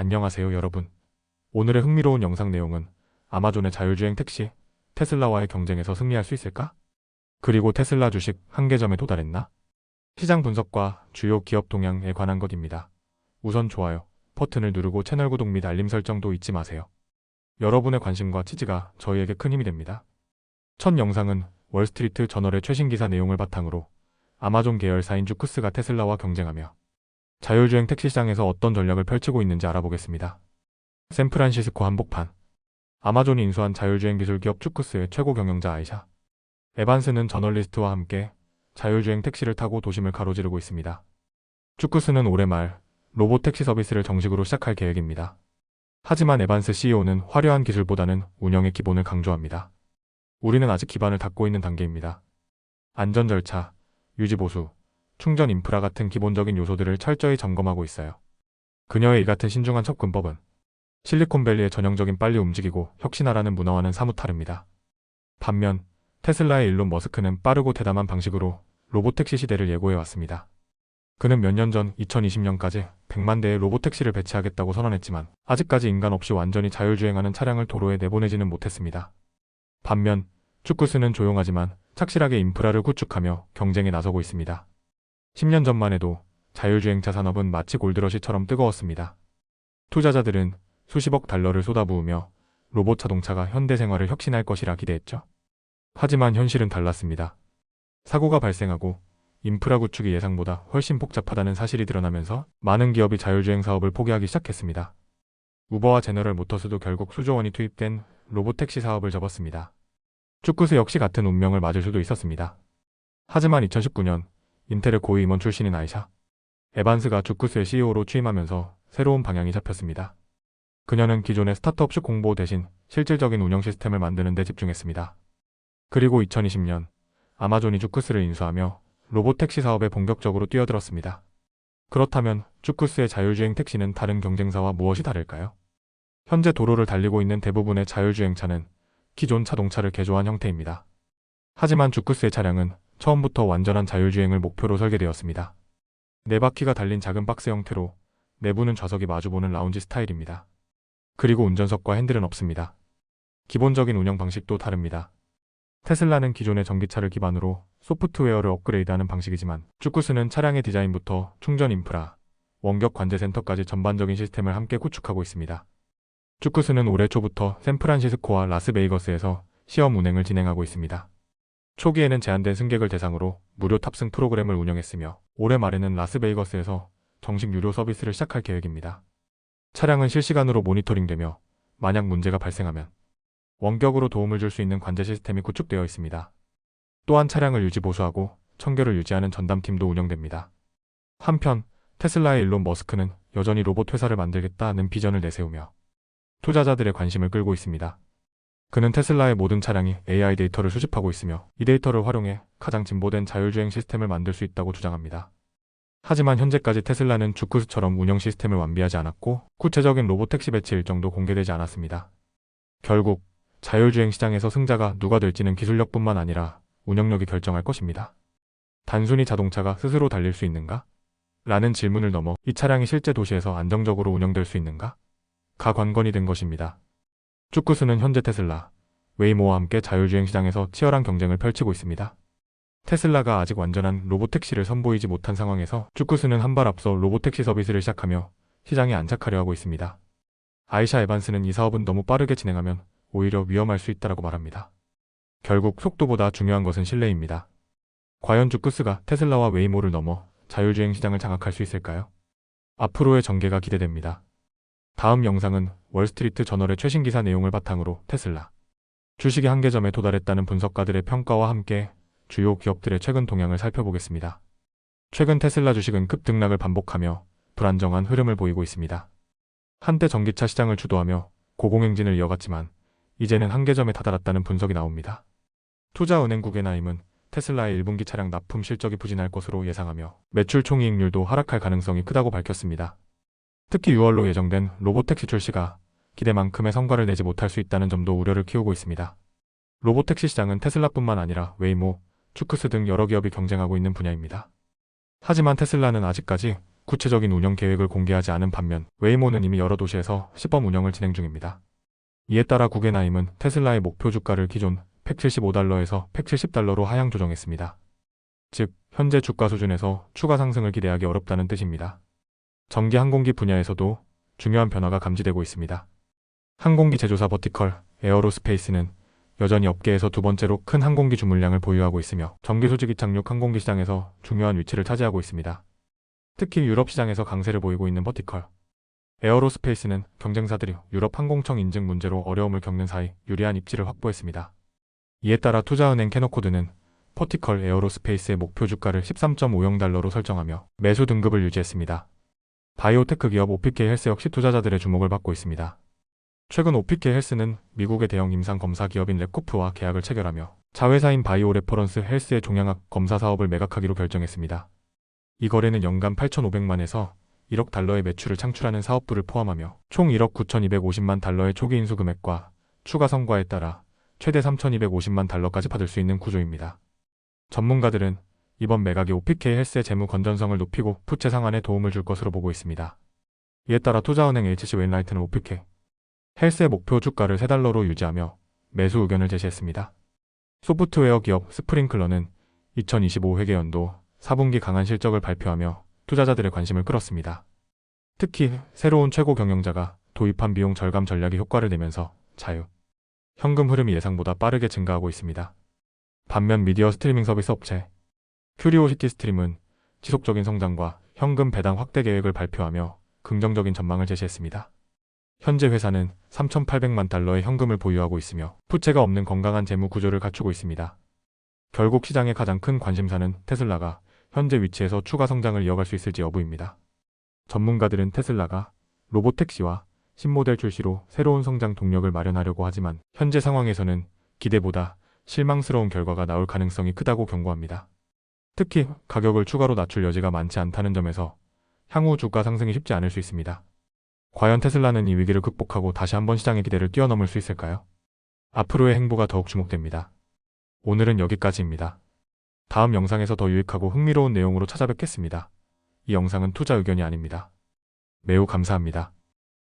안녕하세요 여러분. 오늘의 흥미로운 영상 내용은 아마존의 자율주행 택시, 테슬라와의 경쟁에서 승리할 수 있을까? 그리고 테슬라 주식 한계점에 도달했나? 시장 분석과 주요 기업 동향에 관한 것입니다. 우선 좋아요, 버튼을 누르고 채널 구독 및 알림 설정도 잊지 마세요. 여러분의 관심과 지지가 저희에게 큰 힘이 됩니다. 첫 영상은 월스트리트 저널의 최신 기사 내용을 바탕으로 아마존 계열사인 주쿠스가 테슬라와 경쟁하며 자율주행 택시 시장에서 어떤 전략을 펼치고 있는지 알아보겠습니다. 샌프란시스코 한복판 아마존이 인수한 자율주행 기술 기업 주쿠스의 최고 경영자 아이샤 에반스는 저널리스트와 함께 자율주행 택시를 타고 도심을 가로지르고 있습니다. 주쿠스는 올해 말 로봇 택시 서비스를 정식으로 시작할 계획입니다. 하지만 에반스 CEO는 화려한 기술보다는 운영의 기본을 강조합니다. 우리는 아직 기반을 닦고 있는 단계입니다. 안전 절차, 유지 보수, 충전 인프라 같은 기본적인 요소들을 철저히 점검하고 있어요. 그녀의 이 같은 신중한 접근법은 실리콘밸리의 전형적인 빨리 움직이고 혁신하라는 문화와는 사뭇 다릅니다. 반면 테슬라의 일론 머스크는 빠르고 대담한 방식으로 로봇택시 시대를 예고해 왔습니다. 그는 몇 년 전 2020년까지 100만 대의 로봇택시를 배치하겠다고 선언했지만 아직까지 인간 없이 완전히 자율주행하는 차량을 도로에 내보내지는 못했습니다. 반면 축구스는 조용하지만 착실하게 인프라를 구축하며 경쟁에 나서고 있습니다. 10년 전만 해도 자율주행차 산업은 마치 골드러시처럼 뜨거웠습니다. 투자자들은 수십억 달러를 쏟아부으며 로봇 자동차가 현대 생활을 혁신할 것이라 기대했죠. 하지만 현실은 달랐습니다. 사고가 발생하고 인프라 구축이 예상보다 훨씬 복잡하다는 사실이 드러나면서 많은 기업이 자율주행 사업을 포기하기 시작했습니다. 우버와 제너럴 모터스도 결국 수조 원이 투입된 로봇택시 사업을 접었습니다. 축구스 역시 같은 운명을 맞을 수도 있었습니다. 하지만 2019년 인텔의 고위 임원 출신인 아이샤 에반스가 주쿠스의 CEO로 취임하면서 새로운 방향이 잡혔습니다. 그녀는 기존의 스타트업식 공보 대신 실질적인 운영 시스템을 만드는 데 집중했습니다. 그리고 2020년 아마존이 주쿠스를 인수하며 로봇 택시 사업에 본격적으로 뛰어들었습니다. 그렇다면 주쿠스의 자율주행 택시는 다른 경쟁사와 무엇이 다를까요? 현재 도로를 달리고 있는 대부분의 자율주행차는 기존 자동차를 개조한 형태입니다. 하지만 주쿠스의 차량은 처음부터 완전한 자율주행을 목표로 설계되었습니다. 네 바퀴가 달린 작은 박스 형태로 내부는 좌석이 마주보는 라운지 스타일입니다. 그리고 운전석과 핸들은 없습니다. 기본적인 운영 방식도 다릅니다. 테슬라는 기존의 전기차를 기반으로 소프트웨어를 업그레이드하는 방식이지만 주쿠스는 차량의 디자인부터 충전 인프라, 원격 관제 센터까지 전반적인 시스템을 함께 구축하고 있습니다. 주쿠스는 올해 초부터 샌프란시스코와 라스베이거스에서 시험 운행을 진행하고 있습니다. 초기에는 제한된 승객을 대상으로 무료 탑승 프로그램을 운영했으며 올해 말에는 라스베이거스에서 정식 유료 서비스를 시작할 계획입니다. 차량은 실시간으로 모니터링되며 만약 문제가 발생하면 원격으로 도움을 줄 수 있는 관제 시스템이 구축되어 있습니다. 또한 차량을 유지 보수하고 청결을 유지하는 전담팀도 운영됩니다. 한편 테슬라의 일론 머스크는 여전히 로봇 회사를 만들겠다는 비전을 내세우며 투자자들의 관심을 끌고 있습니다. 그는 테슬라의 모든 차량이 AI 데이터를 수집하고 있으며 이 데이터를 활용해 가장 진보된 자율주행 시스템을 만들 수 있다고 주장합니다. 하지만 현재까지 테슬라는 주쿠스처럼 운영 시스템을 완비하지 않았고 구체적인 로봇 택시 배치 일정도 공개되지 않았습니다. 결국 자율주행 시장에서 승자가 누가 될지는 기술력뿐만 아니라 운영력이 결정할 것입니다. 단순히 자동차가 스스로 달릴 수 있는가? 라는 질문을 넘어 이 차량이 실제 도시에서 안정적으로 운영될 수 있는가? 가 관건이 된 것입니다. 축구스는 현재 테슬라, 웨이모와 함께 자율주행 시장에서 치열한 경쟁을 펼치고 있습니다. 테슬라가 아직 완전한 로봇택시를 선보이지 못한 상황에서 축구스는 한 발 앞서 로봇택시 서비스를 시작하며 시장에 안착하려 하고 있습니다. 아이샤 에반스는 이 사업은 너무 빠르게 진행하면 오히려 위험할 수 있다고 말합니다. 결국 속도보다 중요한 것은 신뢰입니다. 과연 주쿠스가 테슬라와 웨이모를 넘어 자율주행 시장을 장악할 수 있을까요? 앞으로의 전개가 기대됩니다. 다음 영상은 월스트리트 저널의 최신 기사 내용을 바탕으로 테슬라 주식의 한계점에 도달했다는 분석가들의 평가와 함께 주요 기업들의 최근 동향을 살펴보겠습니다. 최근 테슬라 주식은 급등락을 반복하며 불안정한 흐름을 보이고 있습니다. 한때 전기차 시장을 주도하며 고공행진을 이어갔지만 이제는 한계점에 다다랐다는 분석이 나옵니다. 투자은행 구겐하임은 테슬라의 1분기 차량 납품 실적이 부진할 것으로 예상하며 매출 총이익률도 하락할 가능성이 크다고 밝혔습니다. 특히 6월로 예정된 로봇택시 출시가 기대만큼의 성과를 내지 못할 수 있다는 점도 우려를 키우고 있습니다. 로봇택시 시장은 테슬라뿐만 아니라 웨이모, 추크스 등 여러 기업이 경쟁하고 있는 분야입니다. 하지만 테슬라는 아직까지 구체적인 운영 계획을 공개하지 않은 반면 웨이모는 이미 여러 도시에서 시범 운영을 진행 중입니다. 이에 따라 구겐하임은 테슬라의 목표 주가를 기존 175달러에서 170달러로 하향 조정했습니다. 즉, 현재 주가 수준에서 추가 상승을 기대하기 어렵다는 뜻입니다. 전기 항공기 분야에서도 중요한 변화가 감지되고 있습니다. 항공기 제조사 버티컬 에어로스페이스는 여전히 업계에서 두 번째로 큰 항공기 주물량을 보유하고 있으며 전기 소직 이착륙 항공기 시장에서 중요한 위치를 차지하고 있습니다. 특히 유럽 시장에서 강세를 보이고 있는 버티컬 에어로스페이스는 경쟁사들이 유럽 항공청 인증 문제로 어려움을 겪는 사이 유리한 입지를 확보했습니다. 이에 따라 투자은행 캐노코드는 퍼티컬 에어로스페이스의 목표 주가를 13.50달러로 설정하며 매수 등급을 유지했습니다. 바이오테크 기업 오피케 헬스 역시 투자자들의 주목을 받고 있습니다. 최근 오피케 헬스는 미국의 대형 임상 검사 기업인 랩코프와 계약을 체결하며 자회사인 바이오 레퍼런스 헬스의 종양학 검사 사업을 매각하기로 결정했습니다. 이 거래는 연간 8,500만에서 1억 달러의 매출을 창출하는 사업부를 포함하며 총 1억 9,250만 달러의 초기 인수 금액과 추가 성과에 따라 최대 3,250만 달러까지 받을 수 있는 구조입니다. 전문가들은 이번 매각이 OPK 헬스의 재무 건전성을 높이고 부채 상환에 도움을 줄 것으로 보고 있습니다. 이에 따라 투자은행 HC 웨인라이트는 OPK 헬스의 목표 주가를 3달러로 유지하며 매수 의견을 제시했습니다. 소프트웨어 기업 스프링클러는 2025 회계연도 4분기 강한 실적을 발표하며 투자자들의 관심을 끌었습니다. 특히 새로운 최고 경영자가 도입한 비용 절감 전략이 효과를 내면서 자유, 현금 흐름이 예상보다 빠르게 증가하고 있습니다. 반면 미디어 스트리밍 서비스 업체 큐리오시티 스트림은 지속적인 성장과 현금 배당 확대 계획을 발표하며 긍정적인 전망을 제시했습니다. 현재 회사는 3,800만 달러의 현금을 보유하고 있으며 부채가 없는 건강한 재무 구조를 갖추고 있습니다. 결국 시장의 가장 큰 관심사는 테슬라가 현재 위치에서 추가 성장을 이어갈 수 있을지 여부입니다. 전문가들은 테슬라가 로봇 택시와 신모델 출시로 새로운 성장 동력을 마련하려고 하지만 현재 상황에서는 기대보다 실망스러운 결과가 나올 가능성이 크다고 경고합니다. 특히 가격을 추가로 낮출 여지가 많지 않다는 점에서 향후 주가 상승이 쉽지 않을 수 있습니다. 과연 테슬라는 이 위기를 극복하고 다시 한번 시장의 기대를 뛰어넘을 수 있을까요? 앞으로의 행보가 더욱 주목됩니다. 오늘은 여기까지입니다. 다음 영상에서 더 유익하고 흥미로운 내용으로 찾아뵙겠습니다. 이 영상은 투자 의견이 아닙니다. 매우 감사합니다.